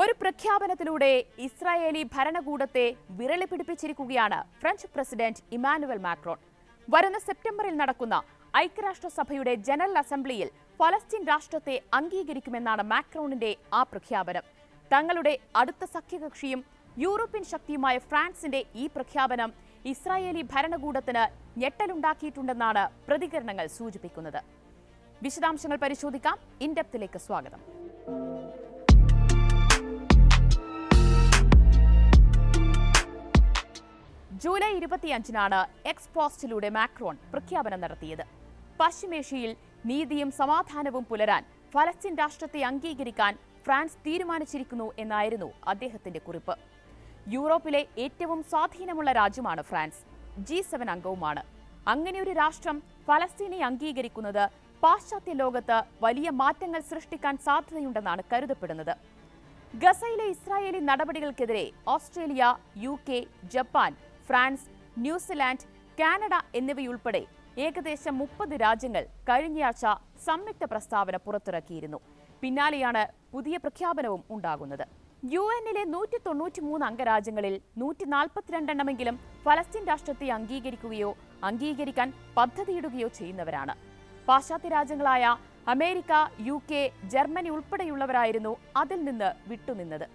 ഒരു പ്രഖ്യാപനത്തിലൂടെ ഇസ്രായേലി ഭരണകൂടത്തെ വിരളി പിടിപ്പിച്ചിരിക്കുകയാണ് ഫ്രഞ്ച് പ്രസിഡന്റ് ഇമാനുവൽ മാക്രോൺ. വരുന്ന സെപ്റ്റംബറിൽ നടക്കുന്ന ഐക്യരാഷ്ട്രസഭയുടെ ജനറൽ അസംബ്ലിയിൽ ഫലസ്തീൻ രാഷ്ട്രത്തെ അംഗീകരിക്കുമെന്നാണ് മാക്രോണിന്റെ ആ പ്രഖ്യാപനം. തങ്ങളുടെ അടുത്ത സഖ്യകക്ഷിയും യൂറോപ്യൻ ശക്തിയുമായ ഫ്രാൻസിന്റെ ഈ പ്രഖ്യാപനം ഇസ്രായേലി ഭരണകൂടത്തിന് ഞെട്ടലുണ്ടാക്കിയിട്ടുണ്ടെന്നാണ് പ്രതികരണങ്ങൾ സൂചിപ്പിക്കുന്നത്. വിശദാംശങ്ങൾ പരിശോധിക്കാം. ഇൻഡെപ്തിലേക്ക് സ്വാഗതം. ജൂലൈ ഇരുപത്തിയഞ്ചിനാണ് എക്സ് പോസ്റ്റിലൂടെ മാക്രോൺ പ്രഖ്യാപനം നടത്തിയത്. പശ്ചിമേഷ്യയിൽ നീതിയും സമാധാനവും പുലരാൻ ഫലസ്തീൻ രാഷ്ട്രത്തെ അംഗീകരിക്കാൻ ഫ്രാൻസ് തീരുമാനിച്ചിരിക്കുന്നു എന്നായിരുന്നു അദ്ദേഹത്തിന്റെ കുറിപ്പ്. യൂറോപ്പിലെ ഏറ്റവും സ്വാധീനമുള്ള രാജ്യമാണ് ഫ്രാൻസ്. G seven അംഗവുമാണ്. അങ്ങനെ ഒരു രാഷ്ട്രം ഫലസ്തീനെ അംഗീകരിക്കുന്നത് പാശ്ചാത്യ ലോകത്ത് വലിയ മാറ്റങ്ങൾ സൃഷ്ടിക്കാൻ സാധ്യതയുണ്ടെന്നാണ് കരുതപ്പെടുന്നത്. ഗസയിലെ Israeli നടപടികൾക്കെതിരെ Australia U Japan France New Zealand Canada എന്നിവയുൾപ്പെടെ ഏകദേശം മുപ്പത് രാജ്യങ്ങൾ കഴിഞ്ഞയാഴ്ച സംയുക്ത പ്രസ്താവന പുറത്തിറക്കിയിരുന്നു. പിന്നാലെയാണ് പുതിയ പ്രഖ്യാപനവും ഉണ്ടാകുന്നത്. യു എന്നിലെ നൂറ്റി തൊണ്ണൂറ്റി മൂന്ന് അംഗരാജ്യങ്ങളിൽ നൂറ്റി നാൽപ്പത്തിരണ്ടെണ്ണമെങ്കിലും ഫലസ്തീൻ രാഷ്ട്രത്തെ അംഗീകരിക്കുകയോ അംഗീകരിക്കാൻ പദ്ധതിയിടുകയോ ചെയ്യുന്നവരാണ്. പാശ്ചാത്യ രാജ്യങ്ങളായ അമേരിക്ക യു കെ ജർമ്മനി ഉൾപ്പെടെയുള്ളവരായിരുന്നു അതിൽ നിന്ന് വിട്ടുനിന്നത്.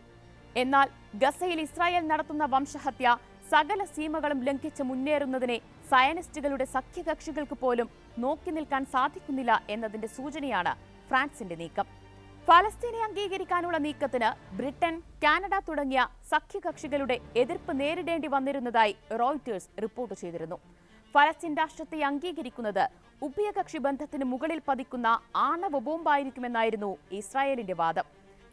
എന്നാൽ ഗസയിൽ ഇസ്രായേൽ നടത്തുന്ന വംശഹത്യ സകല സീമകളും ലംഘിച്ച് മുന്നേറുന്നതിനെ സയനിസ്റ്റുകളുടെ സഖ്യകക്ഷികൾക്ക് പോലും നോക്കി നിൽക്കാൻ സാധിക്കുന്നില്ല എന്നതിന്റെ സൂചനയാണ് ഫ്രാൻസിന്റെ നീക്കം. ഫലസ്തീനെ അംഗീകരിക്കാനുള്ള നീക്കത്തിന് ബ്രിട്ടൻ കാനഡ തുടങ്ങിയ സഖ്യകക്ഷികളുടെ എതിർപ്പ് നേരിടേണ്ടി വന്നിരുന്നതായി റോയിറ്റേഴ്സ് റിപ്പോർട്ട് ചെയ്തിരുന്നു. ഫലസ്തീൻ രാഷ്ട്രത്തെ അംഗീകരിക്കുന്നത് ഉഭയകക്ഷി ബന്ധത്തിന് മുകളിൽ പതിക്കുന്ന ആണവ ബോംബായിരിക്കുമെന്നായിരുന്നു ഇസ്രായേലിന്റെ വാദം.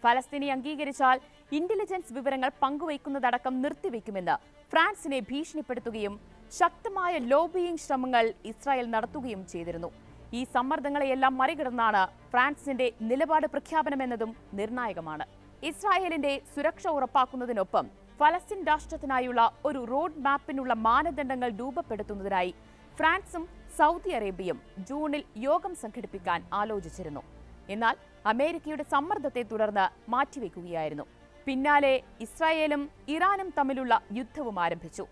ഫലസ്തീനെ അംഗീകരിച്ചാൽ ഇന്റലിജൻസ് വിവരങ്ങൾ പങ്കുവയ്ക്കുന്നതടക്കം നിർത്തിവെക്കുമെന്ന് ഫ്രാൻസിനെ ഭീഷണിപ്പെടുത്തുകയും ശക്തമായ ലോബിയിങ് ശ്രമങ്ങൾ ഇസ്രായേൽ നടത്തുകയും ചെയ്തിരുന്നു. ഈ സമ്മർദ്ദങ്ങളെയെല്ലാം മറികടന്നാണ് ഫ്രാൻസിന്റെ നിലപാട് പ്രഖ്യാപനമെന്നതും നിർണായകമാണ്. ഇസ്രായേലിന്റെ സുരക്ഷ ഉറപ്പാക്കുന്നതിനൊപ്പം ഫലസ്തീൻ രാഷ്ട്രത്തിനായുള്ള ഒരു റോഡ് മാപ്പിനുള്ള മാനദണ്ഡങ്ങൾ രൂപപ്പെടുത്തുന്നതിനായി ഫ്രാൻസും സൗദി അറേബ്യയും ജൂണിൽ യോഗം സംഘടിപ്പിക്കാൻ ആലോചിച്ചിരുന്നു. എന്നാൽ അമേരിക്കയുടെ സമ്മർദ്ദത്തെ തുടർന്ന് മാറ്റിവെക്കുകയായിരുന്നു. പിന്നാലെ ഇസ്രായേലും ഇറാനും തമ്മിലുള്ള യുദ്ധവും ആരംഭിച്ചു.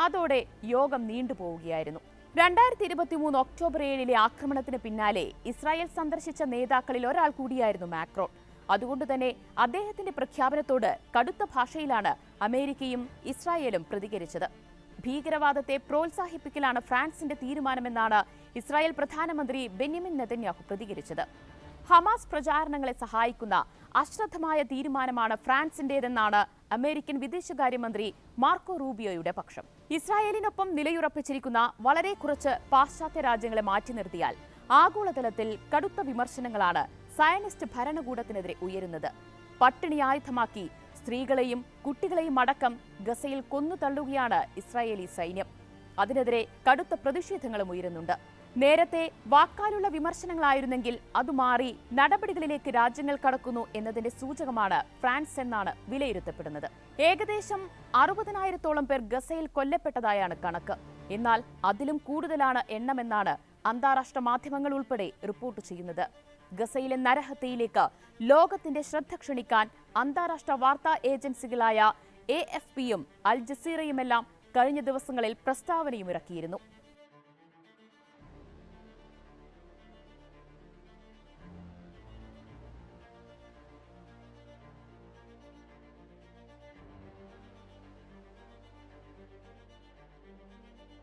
അതോടെ യോഗം നീണ്ടുപോവുകയായിരുന്നു. രണ്ടായിരത്തി ഇരുപത്തിമൂന്ന് ഒക്ടോബർ ഏഴിലെ ആക്രമണത്തിന് പിന്നാലെ ഇസ്രായേൽ സന്ദർശിച്ച നേതാക്കളിൽ ഒരാൾ കൂടിയായിരുന്നു മാക്രോൺ. അതുകൊണ്ട് തന്നെ അദ്ദേഹത്തിന്റെ പ്രഖ്യാപനത്തോട് കടുത്ത ഭാഷയിലാണ് അമേരിക്കയും ഇസ്രായേലും പ്രതികരിച്ചത്. ഭീകരവാദത്തെ പ്രോത്സാഹിപ്പിക്കലാണ് ഫ്രാൻസിന്റെ തീരുമാനമെന്നാണ് ഇസ്രായേൽ പ്രധാനമന്ത്രി ബെന്യമിൻ നെതന്യാഹു പ്രതികരിച്ചത്. ഹമാസ് പ്രചാരണങ്ങളെ സഹായിക്കുന്ന അശ്രദ്ധമായ തീരുമാനമാണ് ഫ്രാൻസിന്റേതെന്നാണ് അമേരിക്കൻ വിദേശകാര്യമന്ത്രി മാർക്കോ റൂബിയോയുടെ പക്ഷം. ഇസ്രായേലിനൊപ്പം നിലയുറപ്പിച്ചിരിക്കുന്ന വളരെ കുറച്ച് പാശ്ചാത്യ രാജ്യങ്ങളെ മാറ്റി നിർത്തിയാൽ ആഗോളതലത്തിൽ കടുത്ത വിമർശനങ്ങളാണ് സയനിസ്റ്റ് ഭരണകൂടത്തിനെതിരെ ഉയരുന്നത്. പട്ടിണി ആയുധമാക്കി സ്ത്രീകളെയും കുട്ടികളെയും അടക്കം ഗസയിൽ കൊന്നു തള്ളുകയാണ് ഇസ്രായേലി സൈന്യം. അതിനെതിരെ കടുത്ത പ്രതിഷേധങ്ങളും ഉയരുന്നുണ്ട്. നേരത്തെ വാക്കാലുള്ള വിമർശനങ്ങളായിരുന്നെങ്കിൽ അത് മാറി നടപടികളിലേക്ക് രാജ്യങ്ങൾ കടക്കുന്നു എന്നതിന്റെ സൂചകമാണ് ഫ്രാൻസ് എന്നാണ് വിലയിരുത്തപ്പെടുന്നത്. ഏകദേശം അറുപതിനായിരത്തോളം പേർ ഗസയിൽ കൊല്ലപ്പെട്ടതായാണ് കണക്ക്. എന്നാൽ അതിലും കൂടുതലാണ് എണ്ണമെന്നാണ് അന്താരാഷ്ട്ര മാധ്യമങ്ങൾ ഉൾപ്പെടെ റിപ്പോർട്ട് ചെയ്യുന്നത്. ഗസയിലെ നരഹത്യയിലേക്ക് ലോകത്തിന്റെ ശ്രദ്ധ ക്ഷണിക്കാൻ അന്താരാഷ്ട്ര വാർത്താ ഏജൻസികളായ എ എഫ് പിയും അൽ ജസീറയുമെല്ലാം കഴിഞ്ഞ ദിവസങ്ങളിൽ പ്രസ്താവനയും ഇറക്കിയിരുന്നു.